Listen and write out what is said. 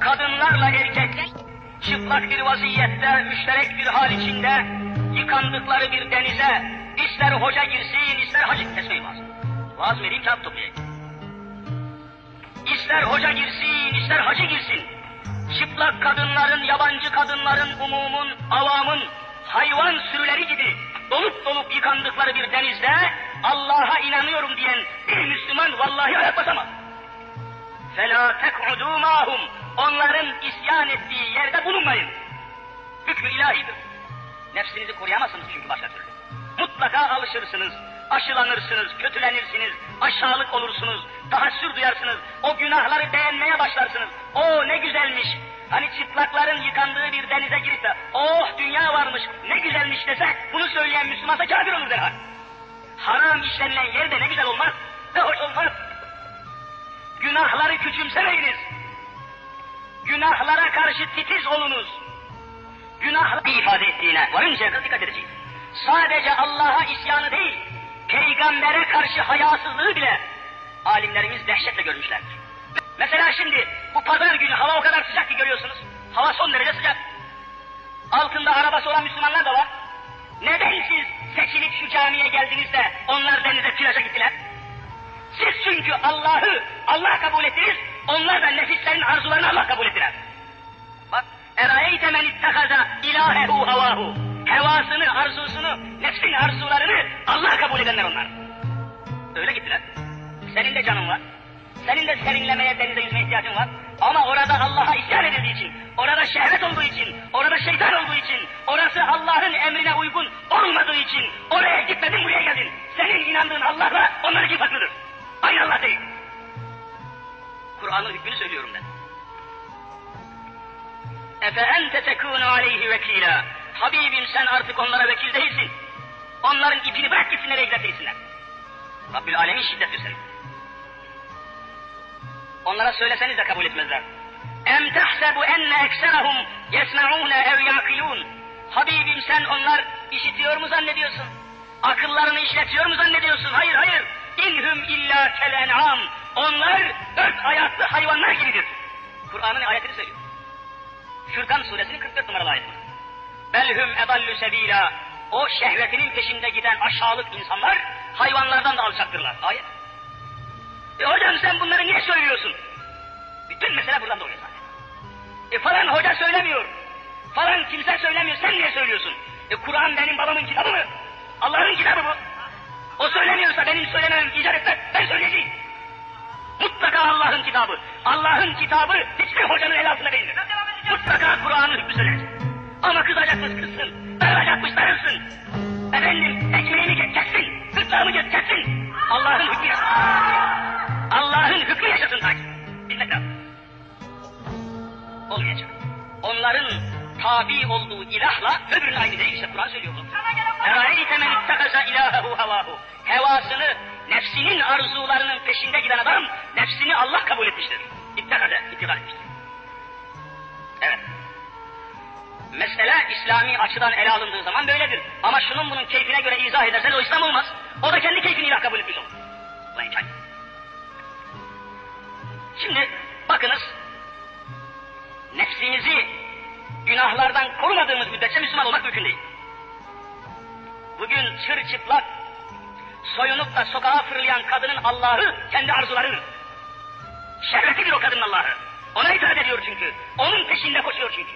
kadınlarla erkekler çıplak bir vaziyette, müşterek bir hal içinde yıkandıkları bir denize ister hoca girsin, ister hacı kesmeyin vaaz. Vaaz vereyim kağıt toplayayım. İster hoca girsin, ister hacı girsin. Çıplak kadınların, yabancı kadınların, umumun, avamın, hayvan sürüleri gibi dolup dolup yıkandıkları bir denizde Allah'a inanıyorum diyen bir Müslüman vallahi ayak basamaz. فَلَا تَقْعُدُوا مَاهُمْ Onların isyan ettiği yerde bulunmayın. Hükmü ilahidir. Nefsinizi koruyamazsınız çünkü başka türlü. Mutlaka alışırsınız, aşılanırsınız, kötülenirsiniz, aşağılık olursunuz, tahassür duyarsınız, o günahları beğenmeye başlarsınız. O ne güzelmiş, hani çıplakların yıkandığı bir denize girip de oh dünya varmış, ne güzelmiş dese bunu söyleyen Müslümansa kafir olur derhal. Haram işlenilen yerde ne güzel olmaz, ne hoş olmaz. Günahları küçümsemeyiniz. Günahlara karşı titiz olunuz. Günah ifade ettiğine varıncaya kadar dikkat edeceğiz. Sadece Allah'a isyanı değil, peygambere karşı hayasızlığı bile alimlerimiz dehşetle görmüşlerdir. Mesela şimdi bu pazar günü hava o kadar sıcak ki görüyorsunuz. Hava son derece sıcak. Altında arabası olan Müslümanlar da var. Neden siz seçilip şu camiye geldiniz de onlar denize plaja gittiler? Siz çünkü Allah'ı Allah kabul ettiniz, onlar da nefislerin arzularını Allah kabul ettiler. Bak, erayeyte men ittekaza ilahehu havahu. Hevasını, arzusunu, nefsin arzularını Allah kabul edenler onlar. Öyle gittiler. Senin de canın var. Senin de serinlemeye, denize yüzme ihtiyacın var. Ama orada Allah'a isyan edildiği için, orada şehvet olduğu için, orada şeytan olduğu için, orası Allah'ın emrine uygun olmadığı için, oraya gitmedin buraya geldin. Senin inandığın Allah'la onlarınki farklıdır. Aynı Allah değil. Kur'an'ın hükmünü söylüyorum ben. Efe ente tekûnü aleyhi vekîlâ. Habibim sen artık onlara vekil değilsin. Onların ipini bırak gitsin nereye giderse. Rabbül Alemin şiddet gösterir. Onlara söyleseniz de kabul etmezler. Em tahsebu enne ekserahum yesma'ûne ev yakilûn. Habibim sen onlar işitiyor mu zannediyorsun? Akıllarını işletiyor mu zannediyorsun? Hayır hayır. İnhum illa kel en'am. Onlar dört ayaklı hayvanlar gibidir. Kur'an'ın ayetini söylüyor. Furkan suresinin 44 numaralı ayeti. Belhum edallü sebila. O şehvetinin peşinde giden aşağılık insanlar hayvanlardan da alçaktırlar. Ayet. E hocam sen bunları niye söylüyorsun? Bütün mesele buradan doğuyor zaten. E falan hoca söylemiyor. Falan kimse söylemiyor. Sen niye söylüyorsun? E Kur'an benim babamın kitabı mı? Allah'ın kitabı bu. O söylemiyorsa benim söylemem icap etmez. Allah'ın kitabı hiçbir hocanın el altında değildir. Mutlaka Kur'an'ın hükmü söylenecek. Ama kızacakmış kızsın, darılacakmış darılsın. Efendim ekmeğini kessin, gırtlağımı kessin. Allah'ın hükmü yaşasın. Allah'ın hükmü yaşasın ta ki. Bilmek lazım. Olmayacak. Onların tabi olduğu ilahla öbürünün aynı değil işte Kur'an söylüyor bunu. Eraeyte men ittekaza ilahehu havahu. Hevasını, nefsinin arzularının peşinde giden adam, nefsini Allah kabul etmiştir. İttekaza, ittikad etmiştir. Evet. Mesele İslami açıdan ele alındığı zaman böyledir. Ama şunun bunun keyfine göre izah edersen o İslam olmaz. O da kendi keyfini ilah kabul etmiş olur. Ulan çay. Şimdi bakınız, nefsimizi günahlardan korumadığımız müddetçe Müslüman olmak mümkün değil. Bugün çırçıplak, soyunup da sokağa fırlayan kadının Allah'ı kendi arzuları. Şehvetidir o kadının Allah'ı. Ona itaat ediyor çünkü. Onun peşinde koşuyor çünkü.